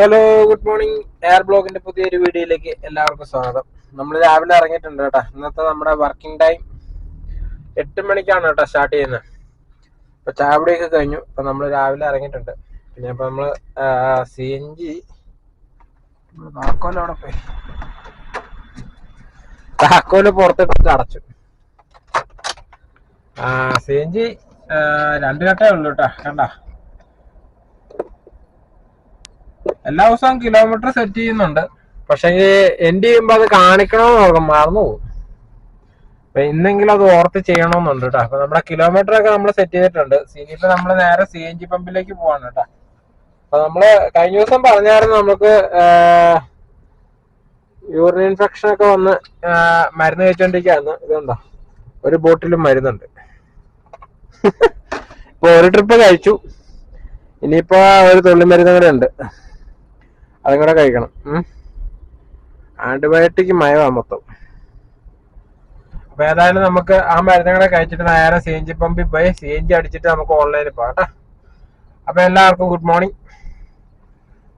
Hello good morning air ബ്ലോഗിന്റെ പുതിയൊരു വീഡിയോയിലേക്ക് എല്ലാവർക്കും സ്വാഗതം. നമ്മൾ രാവിലെ ഇറങ്ങിയിട്ടുണ്ട് കേട്ടോ. ഇന്നത്തെ നമ്മുടെ വർക്കിംഗ് ടൈം എട്ട് മണിക്കാണ് കേട്ടോ സ്റ്റാർട്ട് ചെയ്യുന്നത്. ഇപ്പൊ ചാവടിയൊക്കെ കഴിഞ്ഞു. ഇപ്പൊ നമ്മൾ രാവിലെ ഇറങ്ങിയിട്ടുണ്ട്. പിന്നെ ഇപ്പൊ നമ്മൾ സി എൻ ജി താക്കോൽ അവിടെ പോയി. താക്കോൽ പുറത്തിട്ട് അടച്ചു. സി എൻ ജി രണ്ട് കട്ടേ ഉള്ളൂ കേട്ടോ. കണ്ട? എല്ലാ ദിവസവും കിലോമീറ്റർ സെറ്റ് ചെയ്യുന്നുണ്ട്. പക്ഷെ എൻഡ് ചെയ്യുമ്പോ അത് കാണിക്കണമെന്ന് ഓർക്കും. മറന്നു പോകും അപ്പൊ ഇന്നെങ്കിലും അത് ഓർത്ത് ചെയ്യണമെന്നുണ്ട് കേട്ടോ അപ്പൊ നമ്മുടെ കിലോമീറ്റർ ഒക്കെ നമ്മൾ സെറ്റ് ചെയ്തിട്ടുണ്ട്. ഇനിയിപ്പോ നമ്മൾ നേരെ സി എൻ ജി പമ്പിലേക്ക് പോവാണ് കേട്ടോ അപ്പൊ നമ്മൾ കഴിഞ്ഞ ദിവസം പറഞ്ഞായിരുന്നു നമുക്ക് യൂറിൻ ഇൻഫെക്ഷൻ ഒക്കെ വന്ന് മരുന്ന് കഴിച്ചോണ്ടിരിക്കുന്നു ഇതുണ്ടോ? ഒരു ബോട്ടിലും മരുന്നുണ്ട്. ഇപ്പൊ ഒരു ട്രിപ്പ് കഴിച്ചു. ഇനിയിപ്പോ ഒരു തുള്ളി മരുന്ന് കൂടെ ഉണ്ട് അതും കൂടെ കഴിക്കണം. ആന്റിബയോട്ടിക് മയവാ മൊത്തം. അപ്പൊ ഏതായാലും നമുക്ക് ആ മരുന്നും കൂടെ കഴിച്ചിട്ട് നേരെ സി എൻ ജി പമ്പിൽ പോയി സി എൻ ജി അടിച്ചിട്ട് നമുക്ക് ഓൺലൈനിൽ പോകാം അപ്പൊ എല്ലാവർക്കും ഗുഡ് മോർണിംഗ്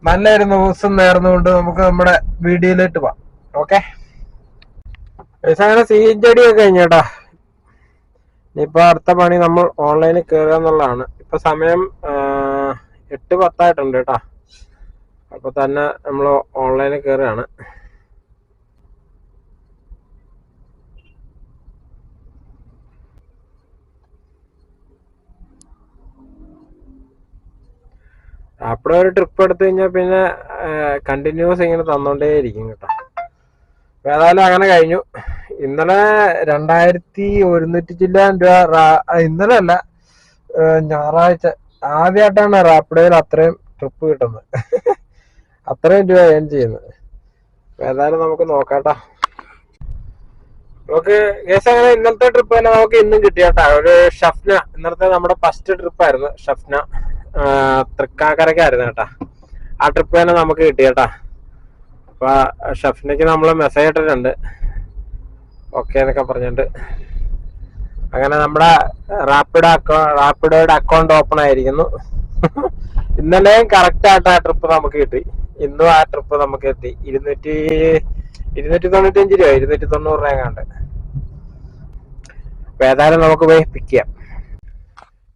നല്ലൊരു ദിവസം നേർന്നുകൊണ്ട് നമുക്ക് നമ്മുടെ വീഡിയോയിലിട്ട് പോവാം ഓക്കെ സി എൻ ജി അടിയൊക്കെ കഴിഞ്ഞേട്ടാ ഇനിയിപ്പോ അടുത്ത പണി നമ്മൾ ഓൺലൈനിൽ കയറുക എന്നുള്ളതാണ്. ഇപ്പൊ സമയം എട്ട് പത്തായിട്ടുണ്ട് കേട്ടോ. അപ്പൊ തന്നെ നമ്മൾ ഓൺലൈനിൽ കയറുകയാണ് അവിടെ ഒരു ട്രിപ്പ് എടുത്തു കഴിഞ്ഞാൽ പിന്നെ കണ്ടിന്യൂസ് ഇങ്ങനെ തന്നോണ്ടേയിരിക്കും കേട്ടോ. അപ്പം ഏതായാലും അങ്ങനെ കഴിഞ്ഞു. ഇന്നലെ രണ്ടായിരത്തി ഒരുന്നൂറ്റി ചില്ലാൻ രൂപ ഇന്നലെ അല്ല ഞായറാഴ്ച ആദ്യമായിട്ടാണ് റാപ്പിഡോയിൽ അത്രയും ട്രിപ്പ് കിട്ടുന്നത്. അത്രയും രൂപ ഏൺ ചെയ്യുന്നത് ഏതായാലും നമുക്ക് നോക്കാട്ടോ. നമുക്ക് കേസ് അങ്ങനെ ഇന്നലത്തെ ട്രിപ്പ് തന്നെ നമുക്ക് ഇന്നും കിട്ടിയാട്ടാ. ഒരു ഷഫ്ന ഇന്നത്തെ നമ്മുടെ ഫസ്റ്റ് ട്രിപ്പ് ആയിരുന്നു ഷഫ്ന. തൃക്കാക്കരക്കായിരുന്നു കേട്ടാ. ആ ട്രിപ്പ് തന്നെ നമുക്ക് കിട്ടിയാട്ടാ. അപ്പൊ ഷഫ്നക്ക് നമ്മൾ മെസ്സേജ് ഇട്ടിട്ടുണ്ട്. ഓക്കെ എന്നൊക്കെ പറഞ്ഞിട്ട്. അങ്ങനെ നമ്മുടെ റാപ്പിഡ് റാപ്പിഡോയുടെ അക്കൗണ്ട് ഓപ്പൺ ആയിരിക്കുന്നു. ഇന്നലെയും കറക്റ്റ് ആയിട്ട് ആ ട്രിപ്പ് നമുക്ക് കിട്ടി. ഇന്നും ആ ട്രിപ്പ് നമുക്ക് എത്തി ഇരുന്നൂറ്റി ഇരുന്നൂറ്റി തൊണ്ണൂറ്റി അഞ്ച് രൂപ ഇരുന്നൂറ്റി തൊണ്ണൂറ് രൂപ കണ്ട് ഏതായാലും നമുക്ക് പോയി പിക്ക് ചെയ്യാം.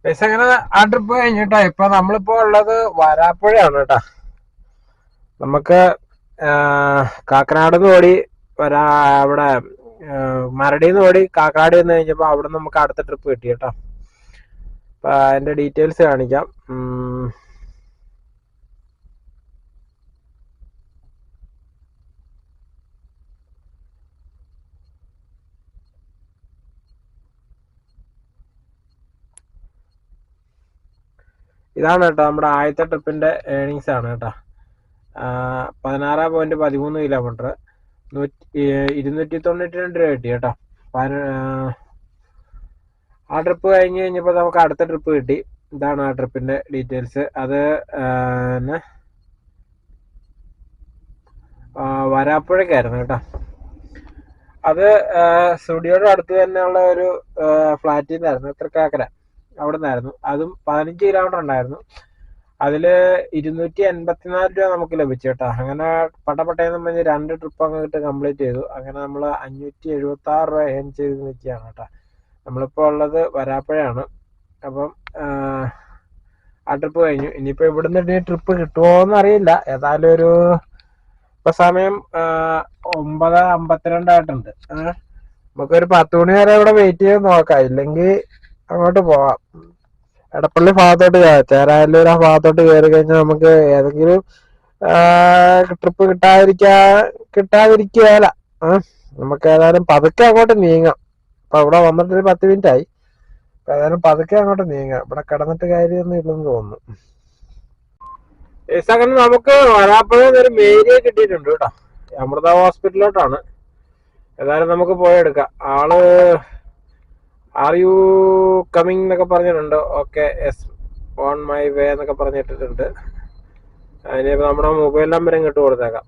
പൈസ അങ്ങനെ ആ ട്രിപ്പ് കഴിഞ്ഞിട്ടാ. ഇപ്പൊ നമ്മളിപ്പോ ഉള്ളത് വരാപ്പുഴയാണ് കേട്ടാ. നമുക്ക് കാക്കനാട് നിന്ന് ഓടി വരാ അവിടെ മരടിന്ന് ഓടി കാക്കനാട് നിന്ന് കഴിഞ്ഞപ്പോ അവിടെ നമുക്ക് അടുത്ത ട്രിപ്പ് കിട്ടി കേട്ടോ. അപ്പൊ അതിന്റെ ഡീറ്റെയിൽസ് കാണിക്കാം. ഇതാണ് കേട്ടോ നമ്മുടെ ആദ്യത്തെ ട്രിപ്പിന്റെ ഏണിങ്സ് ആണ് കേട്ടോ. പതിനാറ് പോയിന്റ് പതിമൂന്ന് കിലോമീറ്റർ നൂറ്റി ഇരുന്നൂറ്റി തൊണ്ണൂറ്റി രണ്ട് രൂപ കിട്ടി കേട്ടോ. ആ, ട്രിപ്പ് കഴിഞ്ഞ് കഴിഞ്ഞപ്പോൾ നമുക്ക് അടുത്ത ട്രിപ്പ് കിട്ടി. ഇതാണ് ആ ട്രിപ്പിന്റെ ഡീറ്റെയിൽസ് അത് വരാപ്പുഴക്കായിരുന്നു കേട്ടോ. അത് സ്റ്റുഡിയോയുടെ അടുത്ത് തന്നെയുള്ള ഒരു ഫ്ലാറ്റിൽ നിന്നായിരുന്നു തൃക്കാക്കര. അവിടെ നിന്നായിരുന്നു അതും പതിനഞ്ച് കിലോമീറ്റർ ഉണ്ടായിരുന്നു. അതിൽ ഇരുന്നൂറ്റി എൺപത്തിനാല് രൂപ നമുക്ക് ലഭിച്ചു കേട്ടോ. അങ്ങനെ പട്ടപ്പട്ടയെന്ന് പറഞ്ഞ് രണ്ട് ട്രിപ്പ് അങ്ങോട്ട് കംപ്ലീറ്റ് ചെയ്തു. അങ്ങനെ നമ്മൾ അഞ്ഞൂറ്റി എഴുപത്തി ആറ് രൂപ ഏൺ ചെയ്ത് നിൽക്കുകയാണ് കേട്ടോ. നമ്മളിപ്പോൾ ഉള്ളത് വരാപ്പുഴയാണ്. അപ്പം ആ, ട്രിപ്പ് കഴിഞ്ഞു. ഇനിയിപ്പോൾ ഇവിടുന്ന് ട്രിപ്പ് കിട്ടുമോ എന്ന് അറിയില്ല. ഏതായാലും ഒരു ഇപ്പൊ സമയം ഒമ്പത് അമ്പത്തിരണ്ടായിട്ടുണ്ട് നമുക്കൊരു പത്ത് മണി വരെ ഇവിടെ വെയിറ്റ് ചെയ്ത് നോക്കാം. ഇല്ലെങ്കിൽ അങ്ങോട്ട് പോവാം. എടപ്പള്ളി ഭാഗത്തോട്ട് കയറാം ചേരാനല്ലൂർ ആ ഭാഗത്തോട്ട് കയറി കഴിഞ്ഞാൽ നമുക്ക് ഏതെങ്കിലും ട്രിപ്പ് കിട്ടാതിരിക്കാ കിട്ടാതിരിക്കുകയല്ല. നമുക്ക് ഏതായാലും പതുക്കെ അങ്ങോട്ട് നീങ്ങാം. അപ്പൊ ഇവിടെ വന്നിട്ട് പത്ത് മിനിറ്റ് ആയി അപ്പൊ ഏതായാലും പതുക്കെ അങ്ങോട്ട് നീങ്ങാം. ഇവിടെ കിടന്നിട്ട് കാര്യമൊന്നും ഇല്ലെന്ന് തോന്നുന്നു. അങ്ങനെ നമുക്ക് വരാപ്പുഴ ഒരു മേരിയെ കിട്ടിയിട്ടുണ്ട് കേട്ടോ. അമൃത ഹോസ്പിറ്റലിലോട്ടാണ്. ഏതായാലും നമുക്ക് പോയെടുക്കാം ആൾ ആർ യു കമ്മിങ് എന്നൊക്കെ പറഞ്ഞിട്ടുണ്ട്. Okay yes on my way എന്നൊക്കെ പറഞ്ഞിട്ടിട്ടുണ്ട് അതിനിപ്പോ നമ്മുടെ മൊബൈൽ നമ്പർ ഇങ്ങോട്ട് കൊടുത്തേക്കാം.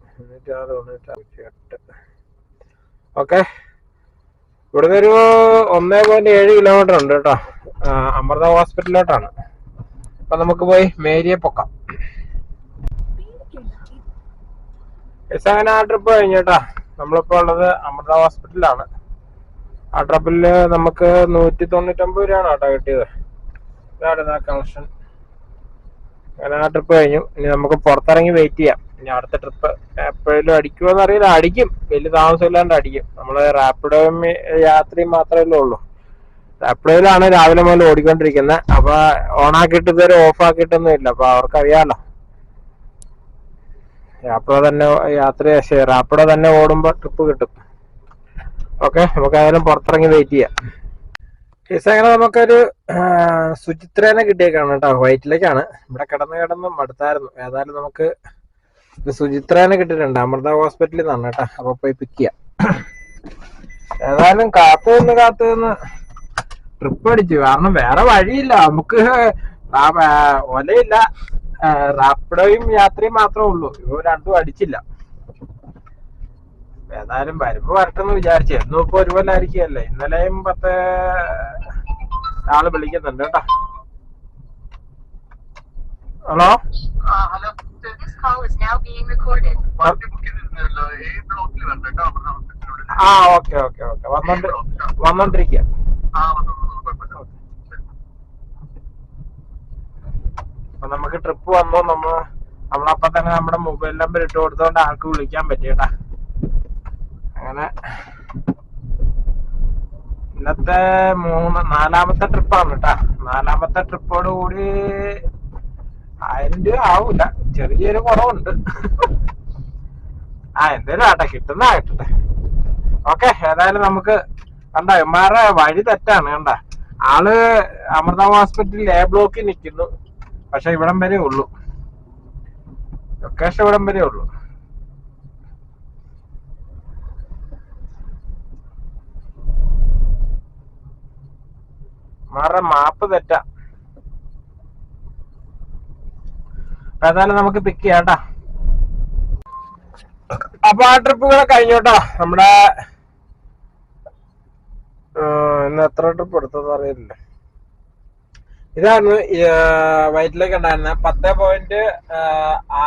ഓക്കെ ഇവിടുന്ന് ഒരു ഒന്നേ പോയിന്റ് ഏഴ് കിലോമീറ്റർ ഉണ്ട് കേട്ടോ. അമൃത ഹോസ്പിറ്റലിലോട്ടാണ് അപ്പൊ നമുക്ക് പോയി മേരിയെ പൊക്കാം. അങ്ങനെ ആ ട്രിപ്പ് കഴിഞ്ഞേട്ടാ നമ്മളിപ്പോ ഉള്ളത് അമൃത ഹോസ്പിറ്റലിലാണ് ആ ട്രബിളിൽ നമുക്ക് നൂറ്റി തൊണ്ണൂറ്റൊമ്പത് രൂപയാണ് കേട്ടോ കിട്ടിയത്. ഇതാണ് ആ കണക്ഷൻ അങ്ങനെ ആ ട്രിപ്പ് കഴിഞ്ഞു. ഇനി നമുക്ക് പുറത്തിറങ്ങി വെയിറ്റ് ചെയ്യാം. ഇനി അടുത്ത ട്രിപ്പ് എപ്പോഴും അടിക്കുമെന്ന് അറിയില്ല അടിക്കും. വലിയ താമസമില്ലാണ്ട് അടിക്കും. നമ്മൾ റാപ്പിഡോയും യാത്രയും മാത്രമേ ഉള്ളൂ. റാപ്പിഡോയിലാണ് രാവിലെ മുതൽ ഓടിക്കൊണ്ടിരിക്കുന്നത്. അപ്പൊ ഓണാക്കിയിട്ട് ഇതുവരെ ഓഫ് ആക്കിയിട്ടൊന്നും ഇല്ല. അപ്പൊ അവർക്കറിയാലോ. റാപ്പിഡോ തന്നെ യാത്ര റാപ്പിഡോ തന്നെ ഓടുമ്പോ ട്രിപ്പ് കിട്ടും. ഓക്കെ നമുക്ക് ഏതായാലും പുറത്തിറങ്ങി വെയിറ്റ് ചെയ്യാം. കേസ് അങ്ങനെ നമുക്കൊരു സുചിത്രേനെ കിട്ടിയേക്കാണ് കേട്ടോ. വൈറ്റിലേക്കാണ് ഇവിടെ കിടന്ന് കിടന്ന് മടുത്തായിരുന്നു. ഏതായാലും നമുക്ക് സുചിത്രേനെ കിട്ടിയിട്ടുണ്ട്. അമൃത ഹോസ്പിറ്റലിൽ നിന്നാണ് കേട്ടോ. അപ്പൊ പോയി പിക്ക് ചെയ്യാം. ഏതായാലും കാത്തു നിന്ന് കാത്തു നിന്ന്. ട്രിപ്പ് അടിച്ചു. കാരണം വേറെ വഴിയില്ല. നമുക്ക് ഒലയില്ല. റാപ്പിഡോയും യാത്രയും മാത്രമേ ഉള്ളൂ. ഇവ രണ്ടും അടിച്ചില്ല. ഏതായാലും വരുമ്പോ വരട്ടെന്ന് വിചാരിച്ചു. എന്നും ഇപ്പൊ ഒരുപോലെ ആയിരിക്കുകയല്ലേ. ഇന്നലെയും പത്ത് ആൾ വിളിക്കുന്നുണ്ട് കേട്ടോ. Hello? This call is now being recorded. ആ ഓക്കെ ഓക്കെ ഓക്കെ. വന്നോണ്ട് വന്നോണ്ടിരിക്കുക അപ്പൊ നമുക്ക് ട്രിപ്പ് വന്നോ നമ്മ നമ്മളപ്പ തന്നെ നമ്മുടെ മൊബൈൽ നമ്പർ ഇട്ട് കൊടുത്തോണ്ട് ആൾക്ക് വിളിക്കാൻ പറ്റിയട്ടാ. അങ്ങനെ. ഇന്നത്തെ മൂന്ന് നാലാമത്തെ ട്രിപ്പാണ് കേട്ടാ. നാലാമത്തെ ട്രിപ്പോട് കൂടി ആയിരം രൂപ ആവൂല. ചെറിയൊരു കുറവുണ്ട്. ആ എന്തേലും ആട്ടെ കിട്ടുന്ന ആയിട്ടെ ഓക്കെ ഏതായാലും നമുക്ക് കണ്ട ഇമാരുടെ വഴി തെറ്റാണ് കണ്ട. ആൾ അമൃത ഹോസ്പിറ്റലിൽ എ ബ്ലോക്കിൽ നിൽക്കുന്നു പക്ഷെ ഇവിടം വരെ ഉള്ളൂ. ലൊക്കേഷൻ ഇവിടം വരെ ഉള്ളൂ. മാറുടെ മാപ്പ് തെറ്റാ. ഏതായാലും നമുക്ക് പിക്ക് ചെയ്യാം. അപ്പൊ ആ ട്രിപ്പ് കൂടെ കഴിഞ്ഞോട്ടോ നമ്മുടെ ഇന്ന് എത്ര ട്രിപ്പ് എടുത്തെന്ന് അറിയില്ല. ഇതാണ് വൈറ്റിലേക്ക് ഉണ്ടായിരുന്ന പത്ത് പോയിന്റ്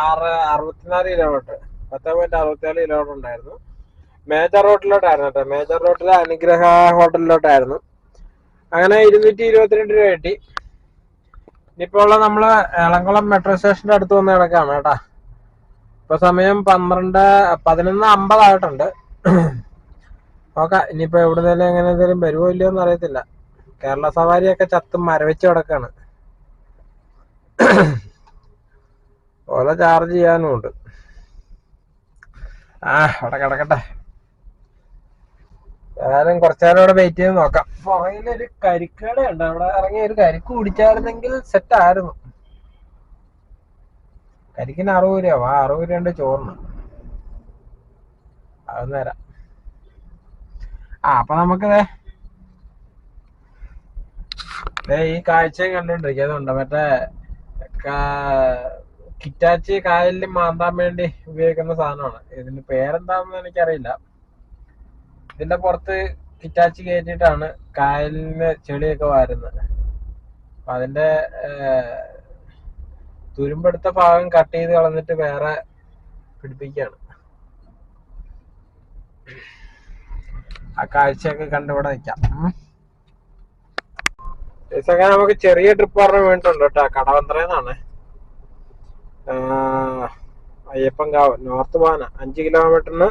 ആറ് അറുപത്തിനാല് കിലോമീറ്റർ പത്ത് പോയിന്റ് അറുപത്തിനാല് കിലോമീറ്റർ ഉണ്ടായിരുന്നു. മേജർ റോഡിലോട്ടായിരുന്നു കേട്ടോ മേജർ റോഡിലെ അനുഗ്രഹ ഹോട്ടലിലോട്ടായിരുന്നു അങ്ങനെ ഇരുന്നൂറ്റി ഇരുപത്തിരണ്ട് രൂപ കിട്ടി. ഇനിയിപ്പോ ഉള്ള നമ്മൾ എളംകുളം മെട്രോ സ്റ്റേഷന്റെ അടുത്ത് വന്ന് കിടക്കാണ് കേട്ടാ. ഇപ്പൊ സമയം പന്ത്രണ്ട് പതിനൊന്ന് അമ്പതായിട്ടുണ്ട്. നോക്കാം ഇനിയിപ്പോ എവിടുന്നേലും എങ്ങനെ എന്തെങ്കിലും വരുമോ ഇല്ലയോ എന്ന് അറിയത്തില്ല. കേരള സവാരിയൊക്കെ ചത്ത് മരവിച്ച് കിടക്കാണ്. ഓല ചാർജ് ചെയ്യാനും ഉണ്ട് ആ അവിടെ കിടക്കട്ടെ. ഏതായാലും കുറച്ചേരം അവിടെ വെയിറ്റ് ചെയ്ത് നോക്കാം. പുറകിലൊരു കരിക്കടയുണ്ട് അവിടെ ഇറങ്ങി ഒരു കരിക്ക് കുടിച്ചായിരുന്നെങ്കിൽ സെറ്റ് ആയിരുന്നു. കരിക്കിന് അറുപത് രൂപ. ആ അറുപത് രൂപ ചോറിന്. അത് നേരം ആ അപ്പൊ നമുക്ക് ഈ കാഴ്ചയും കണ്ടോണ്ടിരിക്കുന്നുണ്ട് മറ്റേ കിറ്റാച്ചി കായലിൽ മാന്താൻ വേണ്ടി ഉപയോഗിക്കുന്ന സാധനമാണ്. ഇതിന് പേരെന്താണെന്ന് എനിക്കറിയില്ല. ഇതിന്റെ പുറത്ത് കിറ്റാച്ചി കയറ്റിയിട്ടാണ് കായലിന് ചെളിയൊക്കെ വാരുന്നത്. അപ്പൊ അതിന്റെ തുരുമ്പെടുത്ത ഭാഗം കട്ട് ചെയ്ത് കളഞ്ഞിട്ട് വേറെ പിടിപ്പിക്കുകയാണ് ആ കാഴ്ചയൊക്കെ കണ്ടിവിടെ നിൽക്കാം. ഇതൊക്കെ നമുക്ക് ചെറിയ ട്രിപ്പ് പറഞ്ഞ വേണ്ടിട്ടുണ്ട് കേട്ടോ. കടവന്ത്രയെന്നാണ് അയ്യപ്പൻകാവ് നോർത്ത് പോകാന അഞ്ച് കിലോമീറ്ററിന്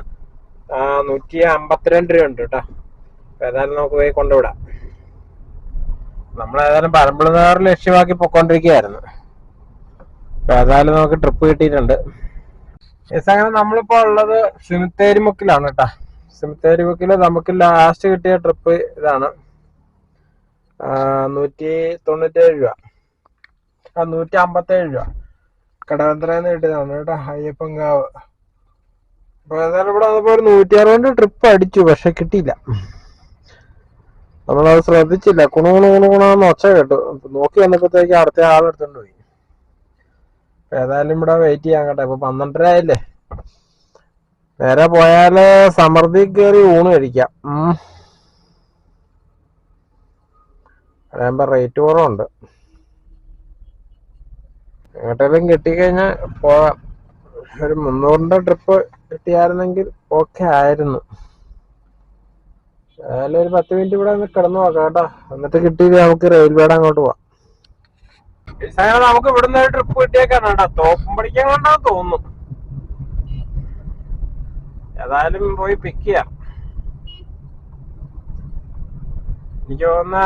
നൂറ്റി അമ്പത്തിരണ്ട് രൂപ ഉണ്ട് കേട്ടോ ഏതായാലും നമുക്ക് പോയി കൊണ്ടുവിടാം. നമ്മൾ ഏതായാലും പരമ്പളനാറ് ലക്ഷ്യമാക്കി പൊക്കോണ്ടിരിക്കുകയായിരുന്നു. ഏതായാലും നമുക്ക് ട്രിപ്പ് കിട്ടിയിട്ടുണ്ട്. യെസ് അങ്ങനെ നമ്മളിപ്പോ ഉള്ളത് സിമിത്തേരി മുക്കിലാണ് കേട്ടാ. സിമിത്തേരി മുക്കിൽ നമുക്ക് ലാസ്റ്റ് കിട്ടിയ ട്രിപ്പ് ഇതാണ്. നൂറ്റി തൊണ്ണൂറ്റേഴ് രൂപ. ആ നൂറ്റി അമ്പത്തേഴ് രൂപ കടവന്ത്രന്ന് കിട്ടിയതാണ് കേട്ടോ. അയ്യപ്പൻകാവ്. ഏതായാലും ട്രിപ്പ് അടിച്ചു പക്ഷെ കിട്ടിയില്ല. നമ്മളത് ശ്രദ്ധിച്ചില്ല. കുണു കുണു ഒച്ച കേട്ടു. നോക്കി വന്നപ്പോഴത്തേക്ക് അടുത്ത ആളെടുത്തോണ്ട് പോയി. ഏതായാലും ഇവിടെ വെയിറ്റ് ചെയ്യാൻ കേട്ടെ. ഇപ്പൊ പന്ത്രണ്ടര ആയില്ലേ? നേരെ പോയാൽ സമൃദ്ധി കയറി ഊണ് കഴിക്കാം. അതാകുമ്പോ റേറ്റ് കുറവുണ്ട്. എങ്ങോട്ടെങ്കിലും കിട്ടിക്കഴിഞ്ഞാൽ പോകാം. ഒരു മുന്നൂറിന്റെ ട്രിപ്പ് കിട്ടിയായിരുന്നെങ്കിൽ ഓക്കെ ആയിരുന്നു. ഒരു പത്ത് മിനിറ്റ് ഇവിടെ ഒന്ന് കിടന്നു നോക്കാം കേട്ടോ. എന്നിട്ട് കിട്ടിയിട്ട് നമുക്ക് റെയിൽവേടെ അങ്ങോട്ട് പോവാം. നമുക്ക് ഇവിടുന്ന് ഒരു ട്രിപ്പ് കിട്ടിയേക്കാണ് കേട്ടോ. തോപ്പും പഠിക്കാൻ കൊണ്ടാന്ന് തോന്നുന്നു. ഏതായാലും പോയി പിക്ക് ചെയ്യാം. എനിക്ക് തോന്നുന്ന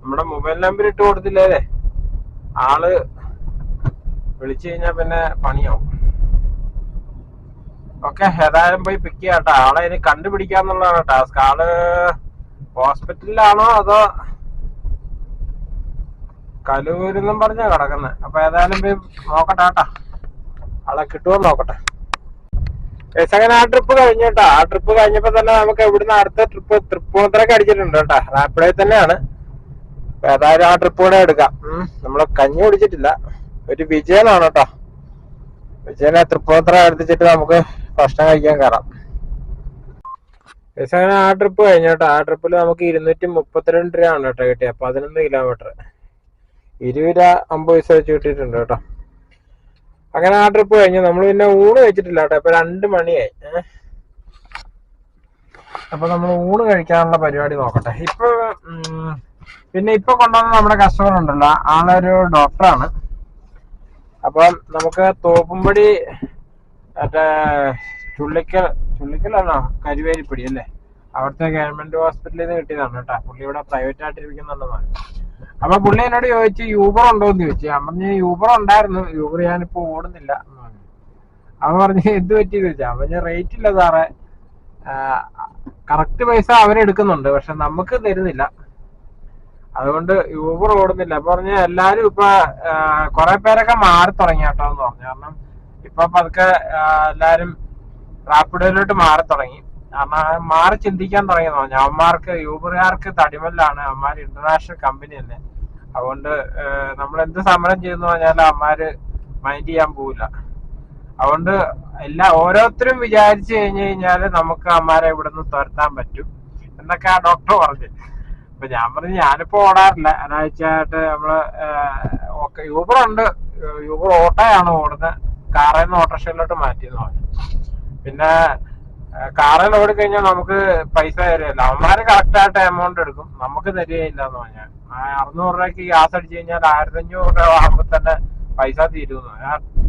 നമ്മുടെ മൊബൈൽ നമ്പർ ഇട്ട് കൊടുത്തില്ലേ ആൾ വിളിച്ചു കഴിഞ്ഞാ പിന്നെ പണിയാവും. ഓക്കെ ഏതായാലും പോയി പിക്ക് ചെയ്യാം കേട്ടോ. ആളെ ഇനി കണ്ടുപിടിക്കാന്നുള്ളതാണ് ടാസ്ക് ആൾ ഹോസ്പിറ്റലിലാണോ അതോ കലൂരെന്നും പറഞ്ഞാ കിടക്കുന്നത് അപ്പൊ ഏതായാലും പോയി നോക്കട്ടെ കേട്ടാ. ആളെ കിട്ടുമോ നോക്കട്ടെ. ഏസ് അങ്ങനെ ആ ട്രിപ്പ് കഴിഞ്ഞു കേട്ടോ. ആ ട്രിപ്പ് കഴിഞ്ഞപ്പോ തന്നെ നമുക്ക് ഇവിടുന്ന് അടുത്ത ട്രിപ്പ് തൃപ്പൂണിത്തറൊക്കെ അടിച്ചിട്ടുണ്ട് കേട്ടോ. റാപ്പിഡേ തന്നെയാണ്. ഏതായാലും ആ ട്രിപ്പ് കൂടെ എടുക്കാം. നമ്മളെ കഞ്ഞി കുടിച്ചിട്ടില്ല. ഒരു വിജയനാണ് കേട്ടോ വിജയനെ തൃപ്പൂണിത്തറ എടുത്തിട്ട് നമുക്ക് ഭക്ഷണം കഴിക്കാൻ കയറാം. വിസാന ആ ട്രിപ്പ് കഴിഞ്ഞു കേട്ടോ ആ ട്രിപ്പിൽ നമുക്ക് ഇരുന്നൂറ്റി മുപ്പത്തിരണ്ട് രൂപയാണ് കേട്ടോ കിട്ടിയത് പതിനൊന്ന് കിലോമീറ്റർ ഇരുപത് രൂപ അമ്പത് പൈസ വെച്ച് കിട്ടിയിട്ടുണ്ട് കേട്ടോ അങ്ങനെ ആ ട്രിപ്പ് കഴിഞ്ഞു. നമ്മൾ പിന്നെ ഊണ് കഴിച്ചിട്ടില്ല കേട്ടോ ഇപ്പൊ രണ്ട് മണിയായി. അപ്പൊ നമ്മൾ ഊണ് കഴിക്കാനുള്ള പരിപാടി നോക്കട്ടെ. ഇപ്പൊ പിന്നെ ഇപ്പൊ കൊണ്ടുവന്ന നമ്മുടെ കസ്റ്റമർ ഉണ്ടല്ലോ. ആളൊരു ഡോക്ടറാണ് അപ്പം നമുക്ക് തോപ്പുംപടി മറ്റേ ചുള്ളിക്കൽ ചുള്ളിക്കലാണോ കരുവേലിപ്പടി അല്ലേ? അവിടുത്തെ ഗവൺമെന്റ് ഹോസ്പിറ്റലിൽ നിന്ന് കിട്ടിയതാണ് കേട്ടോ. പുള്ളി ഇവിടെ പ്രൈവറ്റ് ആയിട്ട് ഇരിക്കുന്നുണ്ടെന്നാണ് അപ്പൊ പുള്ളി എന്നോട് ചോദിച്ചു യൂബർ ഉണ്ടോ എന്ന് ചോദിച്ചു. ഞാൻ പറഞ്ഞു യൂബർ ഉണ്ടായിരുന്നു. യൂബർ ഞാനിപ്പോ ഓടുന്നില്ല. അവൻ പറഞ്ഞു എന്ത് പറ്റിയെന്ന് ചോദിച്ചാ. അവൻ ഞാൻ റേറ്റ് ഇല്ല സാറേ. കറക്റ്റ് പൈസ അവരെടുക്കുന്നുണ്ട് പക്ഷെ നമുക്ക് തരുന്നില്ല. അതുകൊണ്ട് യൂബർ ഓടുന്നില്ല. അപ്പൊ പറഞ്ഞ എല്ലാരും ഇപ്പൊ കുറെ പേരൊക്കെ മാറി തുടങ്ങി കേട്ടോ എന്ന് പറഞ്ഞു. കാരണം ഇപ്പൊ പതുക്കെ എല്ലാരും റാപ്പിഡോയിലോട്ട് മാറി തുടങ്ങി. മാറി ചിന്തിക്കാൻ തുടങ്ങി പറഞ്ഞു. അവന്മാർക്ക് യൂബറുകാർക്ക് തടിമല്ലാണ്. അവന്മാർ ഇന്റർനാഷണൽ കമ്പനി അല്ലേ. അതുകൊണ്ട് നമ്മൾ എന്ത് സമരം ചെയ്യുന്നു പറഞ്ഞാൽ അവന്മാര് മൈൻഡ് ചെയ്യാൻ പോവില്ല. അതുകൊണ്ട് എല്ലാ ഓരോരുത്തരും വിചാരിച്ചു കഴിഞ്ഞു കഴിഞ്ഞാൽ നമുക്ക് അമ്മാരെ നിന്ന് തുരത്താൻ പറ്റും. എന്നൊക്കെ ആ ഡോക്ടർ പറഞ്ഞു. അപ്പൊ ഞാൻ പറഞ്ഞു ഞാനിപ്പോ ഓടാറില്ല. ഒരാഴ്ചയായിട്ട് നമ്മൾ ഓക്കെ യൂബർ ഉണ്ട്. യൂബർ ഓട്ടോയാണ് ഓടുന്നത് കാറിൽ നിന്ന് ഓട്ടോറിക്ഷയിലോട്ട് മാറ്റിയെന്ന് പറഞ്ഞു. പിന്നെ കാറിൽ ഓടിക്കഴിഞ്ഞാൽ നമുക്ക് പൈസ തരികയില്ല അവന്മാര് കറക്റ്റ് ആയിട്ട് എമൗണ്ട് എടുക്കും. നമുക്ക് തരികയില്ല എന്ന് പറഞ്ഞാൽ അറുന്നൂറ് രൂപയ്ക്ക് ഗ്യാസ് അടിച്ചു കഴിഞ്ഞാൽ ആയിരത്തി അഞ്ഞൂറ് രൂപ ആകുമ്പോൾ തന്നെ പൈസ തീരും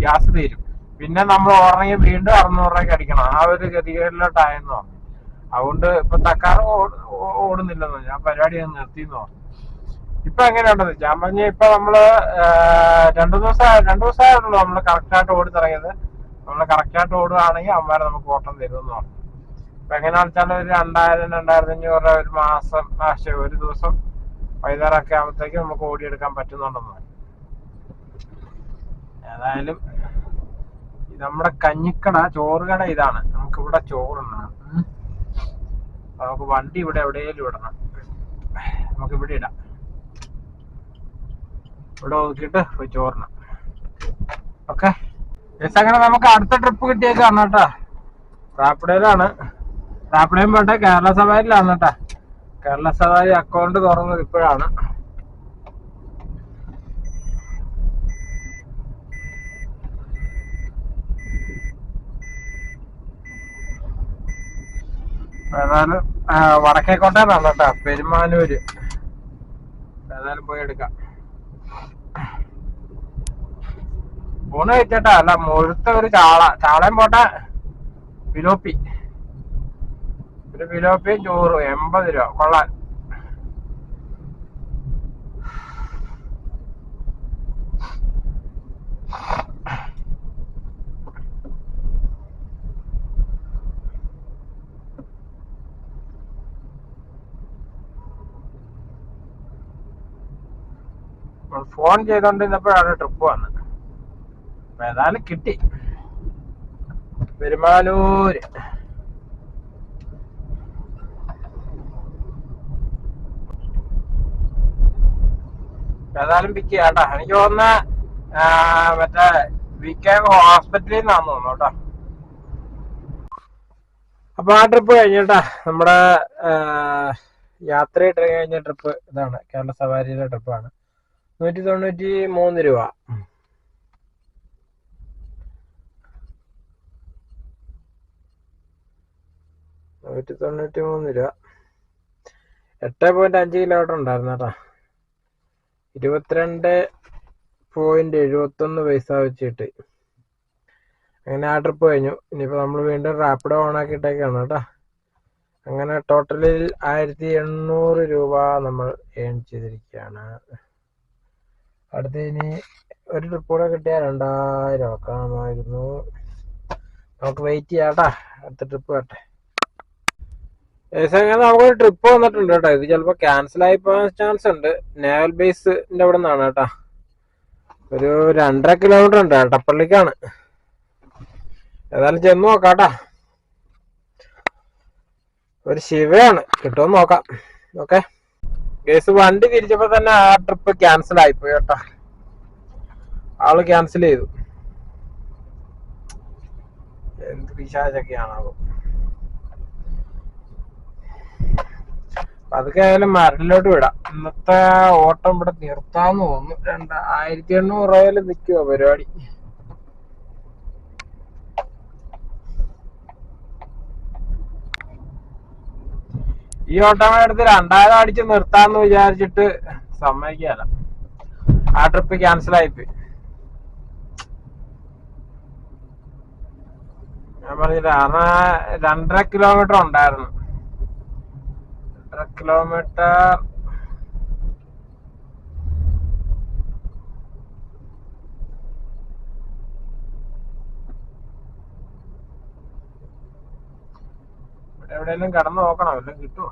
ഗ്യാസ് തീരും. പിന്നെ നമ്മൾ ഓടണമെങ്കിൽ വീണ്ടും അറുന്നൂറ് രൂപയ്ക്ക് അടിക്കണം. ആ ഒരു ഗതികേടിലോട്ടായെന്ന് പറഞ്ഞു. അതുകൊണ്ട് ഇപ്പൊ തക്കാറ് ഓടുന്നില്ലെന്ന് ഞാൻ പരിപാടി ഞാൻ നിർത്തിയെന്ന് പറഞ്ഞു. ഇപ്പൊ എങ്ങനെയുണ്ടെന്ന് ഞാൻ പറഞ്ഞ ഇപ്പൊ നമ്മൾ രണ്ടു ദിവസം രണ്ടു ദിവസമായിട്ടുള്ളൂ നമ്മൾ കറക്റ്റ് ആയിട്ട് ഓടി തുടങ്ങിയത്. നമ്മൾ കറക്റ്റ് ആയിട്ട് ഓടുകയാണെങ്കിൽ അമ്മമാരെ നമുക്ക് ഓട്ടം തരുമെന്ന് പറഞ്ഞു. ഇപ്പൊ എങ്ങനെയാണെന്ന് വെച്ചാൽ ഒരു രണ്ടായിരം രണ്ടായിരത്തി അഞ്ഞൂറ് രൂപ ഒരു മാസം പക്ഷേ ഒരു ദിവസം വൈകുന്നേരമൊക്കെ ആകുമ്പോഴത്തേക്ക് നമുക്ക് ഓടിയെടുക്കാൻ പറ്റുന്നുണ്ടെന്ന് പറഞ്ഞു. ഏതായാലും നമ്മുടെ കഞ്ഞിക്കട ചോറുകട ഇതാണ്. നമുക്ക് ഇവിടെ ചോറുണ്ണണം ഉം. നമുക്ക് വണ്ടി ഇവിടെ എവിടെയെങ്കിലും ഇടണം. നമുക്ക് ഇവിടെ ഇടാം. ഇവിടെ നോക്കിയിട്ട് പോയി ചോറിന്. ഓക്കെ? അങ്ങനെ നമുക്ക് അടുത്ത ട്രിപ്പ് കിട്ടിയേക്കാണ് കേട്ടോ. റാപ്പിഡയിലാണ് റാപ്പിഡയും പോട്ടെ കേരള സവാരിയിലാണ് കേട്ടാ. കേരള സവാരി അക്കൗണ്ട് തുറന്നത് ഇപ്പോഴാണ്. ഏതായാലും കേട്ടോ കേട്ടാ പെരുമാനൂര്. ഏതായാലും പോയി എടുക്കാം. ഊണ് കഴിച്ചേട്ടാ അല്ല മുഴുത്ത ഒരു ചാള. ചാളയും പോട്ടെ. പിലോപ്പി. ഒരു പിലോപ്പിയും ചോറും എൺപത് രൂപ. കൊള്ളാൻ ഫോൺ ചെയ്തോണ്ടിരുന്നപ്പോഴാണ് ട്രിപ്പ് വന്നത്. അപ്പൊ ഏതായാലും കിട്ടി. പെരുമാനൂര് ഏതായാലും പിക്ക് ചെയ്യാട്ടാ. എനിക്ക് തോന്നുന്ന മറ്റേ വി കെ ഹോസ്പിറ്റലിൽ നിന്നാന്ന് തോന്നുന്നു കേട്ടോ. അപ്പൊ ആ ട്രിപ്പ് കഴിഞ്ഞിട്ടാ നമ്മുടെ യാത്രയായിട്ട് കഴിഞ്ഞ ട്രിപ്പ് ഇതാണ്. കേരള സവാരിയുടെ ട്രിപ്പാണ് നൂറ്റി തൊണ്ണൂറ്റി മൂന്ന് രൂപ. നൂറ്റി തൊണ്ണൂറ്റി മൂന്ന് രൂപ. എട്ട് പോയിന്റ് അഞ്ച് കിലോമീറ്റർ ഉണ്ടായിരുന്നു കേട്ടോ. ഇരുപത്തിരണ്ട് പോയിന്റ് എഴുപത്തൊന്ന് പൈസ വെച്ചിട്ട്. അങ്ങനെ ആ ട്രിപ്പ് കഴിഞ്ഞു. ഇനിയിപ്പോൾ നമ്മൾ വീണ്ടും റാപ്പിഡ് ഓൺ ആക്കിയിട്ടേക്കാണ് കേട്ടോ. അങ്ങനെ ടോട്ടലിൽ ആയിരത്തി എണ്ണൂറ് രൂപ നമ്മൾ ഏൺ ചെയ്തിരിക്കുകയാണ്. അടുത്ത ഇനി ഒരു ട്രിപ്പ് കൂടെ കിട്ടിയാൽ രണ്ടായിരം ആക്കാമായിരുന്നു നമുക്ക് വെയിറ്റ് ചെയ്യാട്ടാ. അടുത്ത ട്രിപ്പ് വരട്ടെ. ഏകദേശം നമുക്കൊരു ട്രിപ്പ് വന്നിട്ടുണ്ട് കേട്ടോ. ഇത് ചിലപ്പോ ക്യാൻസൽ ആയി പോകാൻ ചാൻസ് ഉണ്ട്. നേവൽ ബേസിന്റെ അവിടെ നിന്നാണ് കേട്ടാ. ഒരു രണ്ടര കിലോമീറ്റർ ഉണ്ട്. അട്ടപ്പള്ളിക്കാണ്. ഏതായാലും ചെന്ന് നോക്കാട്ടാ. ഒരു ശിവയാണ്. കിട്ടുമെന്ന് നോക്കാം. ഓക്കെ കേസ് വണ്ടി തിരിച്ചപ്പോ തന്നെ ആ ട്രിപ്പ് ക്യാൻസൽ ആയിപ്പോയി കേട്ടോ. ആൾ ക്യാൻസൽ ചെയ്തു. എന്ത് പിശാചൊക്കെയാണാവോ അതൊക്കെ ആയാലും മരലിലോട്ട് വിടാം. ഇന്നത്തെ ഓട്ടം ഇവിടെ നിർത്താന്ന് തോന്നുന്നു. രണ്ട് ആയിരത്തി എണ്ണൂറ് രൂപയിൽ നിൽക്കുവോ പരിപാടി. ഈ ഓട്ടം എടുത്ത് രണ്ടായിരം അടിച്ച് നിർത്താന്ന് വിചാരിച്ചിട്ട് സമ്മതിക്കാല ആ ട്രിപ്പ് ക്യാൻസൽ ആയിപ്പോയി. ഞാൻ പറഞ്ഞില്ല കാരണം രണ്ടര കിലോമീറ്റർ ഉണ്ടായിരുന്നു. രണ്ടര കിലോമീറ്റർ എവിടെയെങ്കിലും കടന്നു നോക്കണം എല്ലാം കിട്ടുമോ?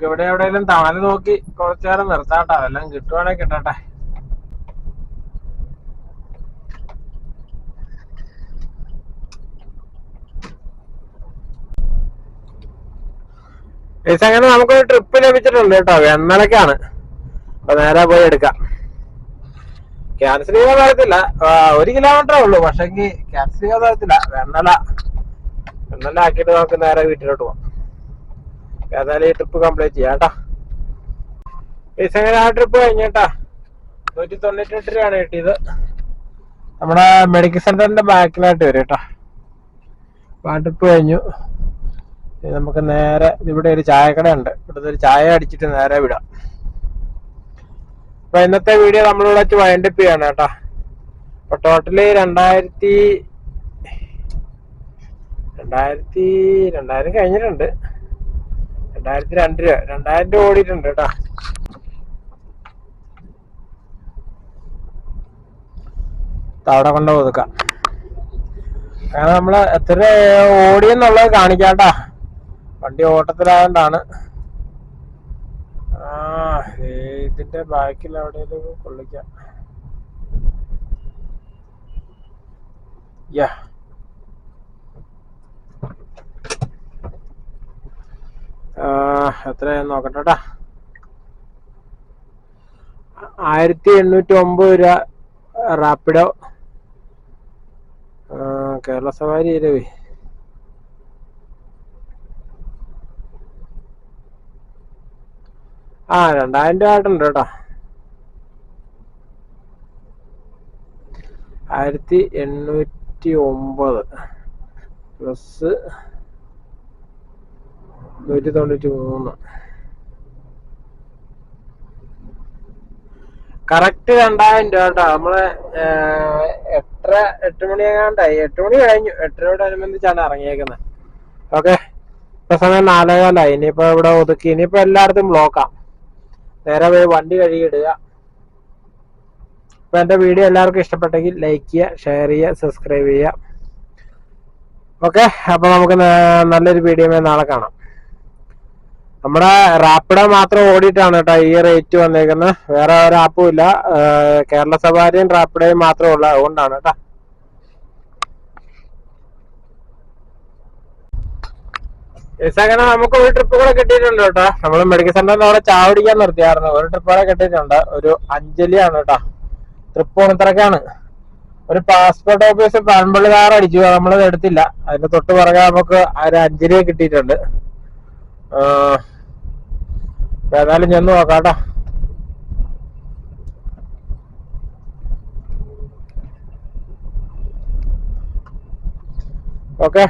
നമുക്ക് ഇവിടെ എവിടെയെങ്കിലും താന് നോക്കി കുറച്ചു നേരം നിർത്താട്ടാ. അതെല്ലാം കിട്ടുവാണെ കിട്ടട്ടെ. അങ്ങനെ നമുക്കൊരു ട്രിപ്പ് ലഭിച്ചിട്ടുണ്ട് കേട്ടോ. വെണ്ണലക്കാണ് അപ്പൊ നേരെ പോയി എടുക്കാം. ക്യാൻസൽ ചെയ്യാൻ പറയത്തില്ല ആ, ഒരു കിലോമീറ്ററേ ഉള്ളൂ. പക്ഷെങ്കിൽ ക്യാൻസൽ ചെയ്യാൻ പറയത്തില്ല വെണ്ണല വെണ്ണല ആക്കിയിട്ട് നമുക്ക് നേരെ വീട്ടിലോട്ട് പോവാം. ഏതായാലും ഈ ട്രിപ്പ് കംപ്ലീറ്റ് ചെയ്യാം കേട്ടോ അങ്ങനെ ആ ട്രിപ്പ് കഴിഞ്ഞേട്ടാ നൂറ്റി തൊണ്ണൂറ്റെട്ട് രൂപയാണ് കിട്ടിയത്. നമ്മുടെ മെഡിക്കൽ സെന്ററിന്റെ ബാക്കിലായിട്ട് വരും കേട്ടോ ആ ട്രിപ്പ് കഴിഞ്ഞു. നമുക്ക് നേരെ ഇവിടെ ഒരു ചായക്കട ഉണ്ട് ഇവിടുത്തെ ഒരു ചായ അടിച്ചിട്ട് നേരെ വിടാം. അപ്പൊ ഇന്നത്തെ വീഡിയോ നമ്മളിവിടെ വെച്ച് വൈൻഡപ്പ് ചെയ്യാണ് കേട്ടോ അപ്പൊ ടോട്ടൽ രണ്ടായിരത്തി രണ്ടായിരത്തി രണ്ടായിരം കഴിഞ്ഞിട്ടുണ്ട്. രണ്ടായിരത്തി രണ്ട് രൂപ. രണ്ടായിരം രൂപ ഓടിയിട്ടുണ്ട് കേട്ടോ. അവിടെ കൊണ്ട് ഒതുക്കാം. കാരണം നമ്മൾ എത്ര ഓടിയെന്നുള്ളത് കാണിക്കാട്ടാ. വണ്ടി ഓട്ടത്തിലായതുകൊണ്ടാണ് ആ ഇതിന്റെ ബാക്കിൽ എവിടെയെങ്കിലും കൊള്ളിക്കാം. യാ. ആ, നോക്കട്ടെ ആയിരത്തി എണ്ണൂറ്റി ഒമ്പത് രൂപ റാപ്പിഡോ. കേരള സവാരി ഇരവി ആ രണ്ടായിരം രൂപ ആയിട്ടുണ്ട് കേട്ടോ. ആയിരത്തി എണ്ണൂറ്റി ഒമ്പത് പ്ലസ് നൂറ്റി തൊണ്ണൂറ്റി മൂന്ന്. കറക്റ്റ് രണ്ടായിരം രൂപ കേട്ടോ. നമ്മൾ എത്ര എട്ട് മണി എങ്ങാണ്ടായി. എട്ട് മണി കഴിഞ്ഞു. എട്ടരയോട് അനുബന്ധിച്ചാണ് ഇറങ്ങിയേക്കുന്നത് ഓക്കെ ഇപ്പൊ സമയം നാലേകാലായി. ഇനിയിപ്പോ ഇവിടെ ഒതുക്കി. ഇനിയിപ്പോ എല്ലായിടത്തും ബ്ലോക്കാം നേരെ പോയി വണ്ടി കഴുകിയിടുക അപ്പൊ എന്റെ വീഡിയോ എല്ലാവർക്കും ഇഷ്ടപ്പെട്ടെങ്കിൽ ലൈക്ക് ചെയ്യുക ഷെയർ ചെയ്യുക സബ്സ്ക്രൈബ് ചെയ്യുക. ഓക്കെ അപ്പൊ നമുക്ക് നല്ലൊരു വീഡിയോ നാളെ കാണാം. നമ്മുടെ റാപ്പിഡ മാത്രം ഓടിയിട്ടാണ് കേട്ടോ ഈ റേറ്റ് വന്നേക്കുന്നത് വേറെ ഒരു ആപ്പും ഇല്ല. കേരള സവാരിയും റാപ്പിഡയും മാത്രമേ ഉള്ളൂ. അതുകൊണ്ടാണ് കേട്ടോ. അങ്ങനെ നമുക്ക് ഒരു ട്രിപ്പ് കൂടെ കിട്ടിയിട്ടുണ്ട് കേട്ടോ. നമ്മൾ മെഡിക്കൽ സെന്ററിൽ അവിടെ ചാവടിക്കാൻ നിർത്തിയായിരുന്നു. ഒരു ട്രിപ്പ് കൂടെ കിട്ടിയിട്ടുണ്ട്. ഒരു അഞ്ജലിയാണ് കേട്ടോ. ട്രിപ്പ് ഓണത്തിറക്കാണ് ഒരു പാസ്പോർട്ട് ഓഫീസ് പഴമ്പള്ളി കാർ അടിച്ചു. നമ്മളത് എടുത്തില്ല. അതിന്റെ തൊട്ട് പുറകെ നമുക്ക് ഒരു അഞ്ജലിയെ കിട്ടിയിട്ടുണ്ട്. ഏതായാലും ചെന്ന് നോക്കാട്ടോ. ഓക്കെ.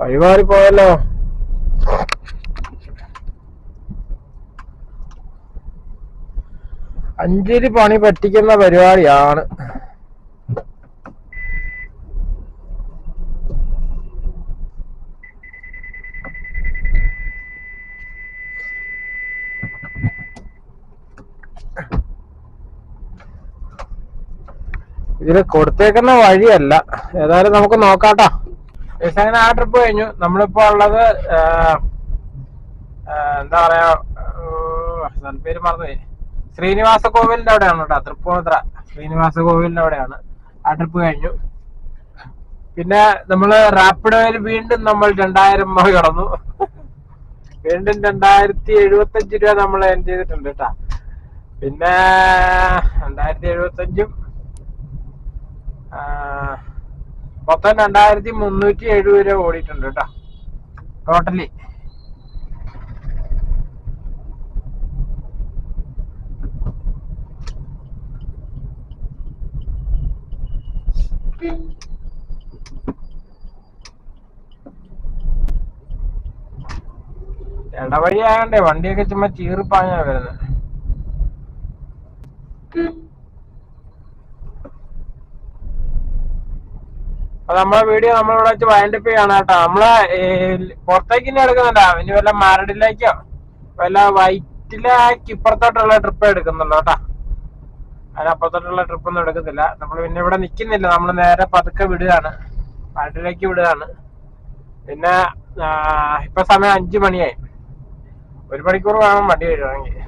വഴിമാറി പോയല്ലോ അഞ്ചിരി പണി പറ്റിക്കുന്ന പരിപാടിയാണ്. ഇതിൽ കൊടുത്തേക്കുന്ന വഴിയല്ല. ഏതായാലും നമുക്ക് നോക്കാട്ടോ. അങ്ങനെ ആ ട്രിപ്പ് കഴിഞ്ഞു. നമ്മളിപ്പോ ഉള്ളത് എന്താ പറയാ പേര് മറന്നുപോയി. ശ്രീനിവാസ കോവിലിന്റെ അവിടെയാണ് കേട്ടോ തൃപ്പൂണിത്ര ശ്രീനിവാസ കോവിലിന്റെ അവിടെയാണ് ആ ട്രിപ്പ് കഴിഞ്ഞു. പിന്നെ നമ്മൾ റാപ്പിഡോയിൽ വീണ്ടും നമ്മൾ രണ്ടായിരം രൂപ കടന്നു. വീണ്ടും രണ്ടായിരത്തി എഴുപത്തി അഞ്ച് രൂപ നമ്മൾ എൻ ചെയ്തിട്ടുണ്ട് കേട്ടാ. പിന്നെ രണ്ടായിരത്തി എഴുപത്തി അഞ്ചും മൊത്തം രണ്ടായിരത്തി മുന്നൂറ്റി എഴുപത് രൂപ ഓടിയിട്ടുണ്ട് കേട്ടോ. ടോട്ടലി ഇടവഴി ആയണ്ടേ വണ്ടിയൊക്കെ ചുമ്മാ ചീറിപ്പാഞ്ഞാ വരുന്നത് അപ്പൊ നമ്മളെ വീഡിയോ നമ്മളിവിടെ വെച്ച് വൈൻഡപ്പ് ചെയ്യാണ് കേട്ടോ. നമ്മൾ പുറത്തേക്ക് ഇനി എടുക്കുന്നില്ല. ഇനി വല്ല മരടിലേക്കോ വല്ല വൈറ്റിലേക്ക് ഇപ്പുറത്തോട്ടുള്ള ട്രിപ്പ് എടുക്കുന്നുള്ളൂ കേട്ടോ. അതിനപ്പുറത്തോട്ടുള്ള ട്രിപ്പ് ഒന്നും എടുക്കുന്നില്ല നമ്മൾ പിന്നെ ഇവിടെ നിൽക്കുന്നില്ല നമ്മൾ നേരെ പതുക്കെ വിടുകയാണ്. മരടിലേക്ക് വിടുകയാണ്. പിന്നെ ഇപ്പൊ സമയം അഞ്ചു മണിയായി. ഒരു മണിക്കൂർ വേണം വണ്ടി വരുവാണെങ്കിൽ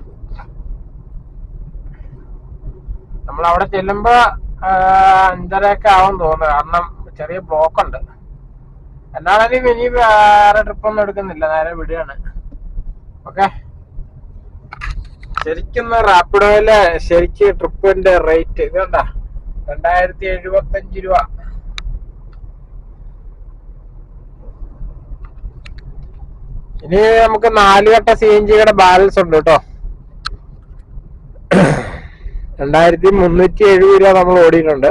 നമ്മൾ അവിടെ ചെല്ലുമ്പോ അഞ്ചരയൊക്കെ ആവും തോന്നുന്നു. കാരണം ചെറിയ ബ്ലോക്ക് ഉണ്ട് എന്നാണെങ്കിൽ ഇനി വേറെ ട്രിപ്പ് ഒന്നും എടുക്കുന്നില്ല നേരെ വിടുകയാണ്. ഓക്കെ? ശരിക്കും റാപ്പിഡോയിലെ ശരിക്ക് ട്രിപ്പിന്റെ റേറ്റ് ഇത് കണ്ട രണ്ടായിരത്തി എഴുപത്തി അഞ്ച് രൂപ. ഇനി നമുക്ക് നാല് ഘട്ട സി എൻ ജിയുടെ ബാലൻസ് ഉണ്ട് കേട്ടോ. രണ്ടായിരത്തി മുന്നൂറ്റി എഴുപത് രൂപ നമ്മൾ ഓടിയിട്ടുണ്ട്.